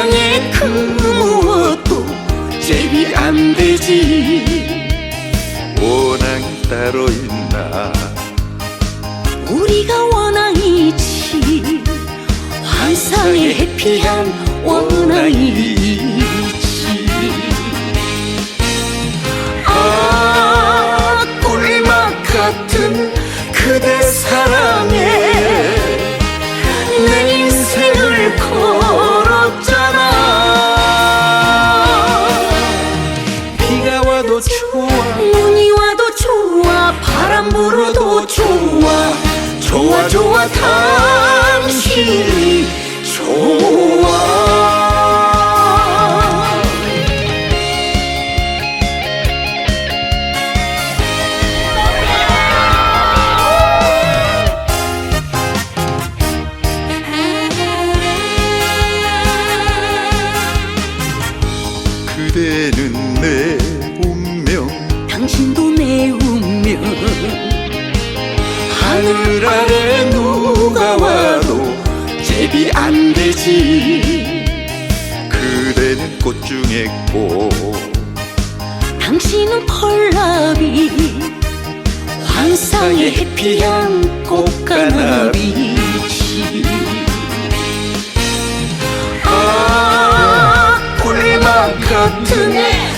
그 무엇도 제비 안 되지. 원앙이 따로 있나? 우리가 원앙이지. 환상의 해피한 원앙이지. 아 꿀맛 같은 그대 눈이 와도 좋아 바람 불어도 좋아. 좋아 좋아 당 하늘 아래 누가 와도 제비 안 되지. 그대는 꽃 중에 꽃. 당신은 펄나비 환상의 해피한 꽃가나비지. 아 꿀맛 같은 그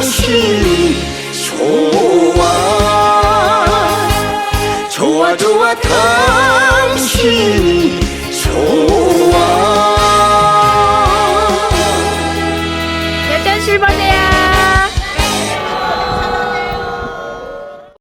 신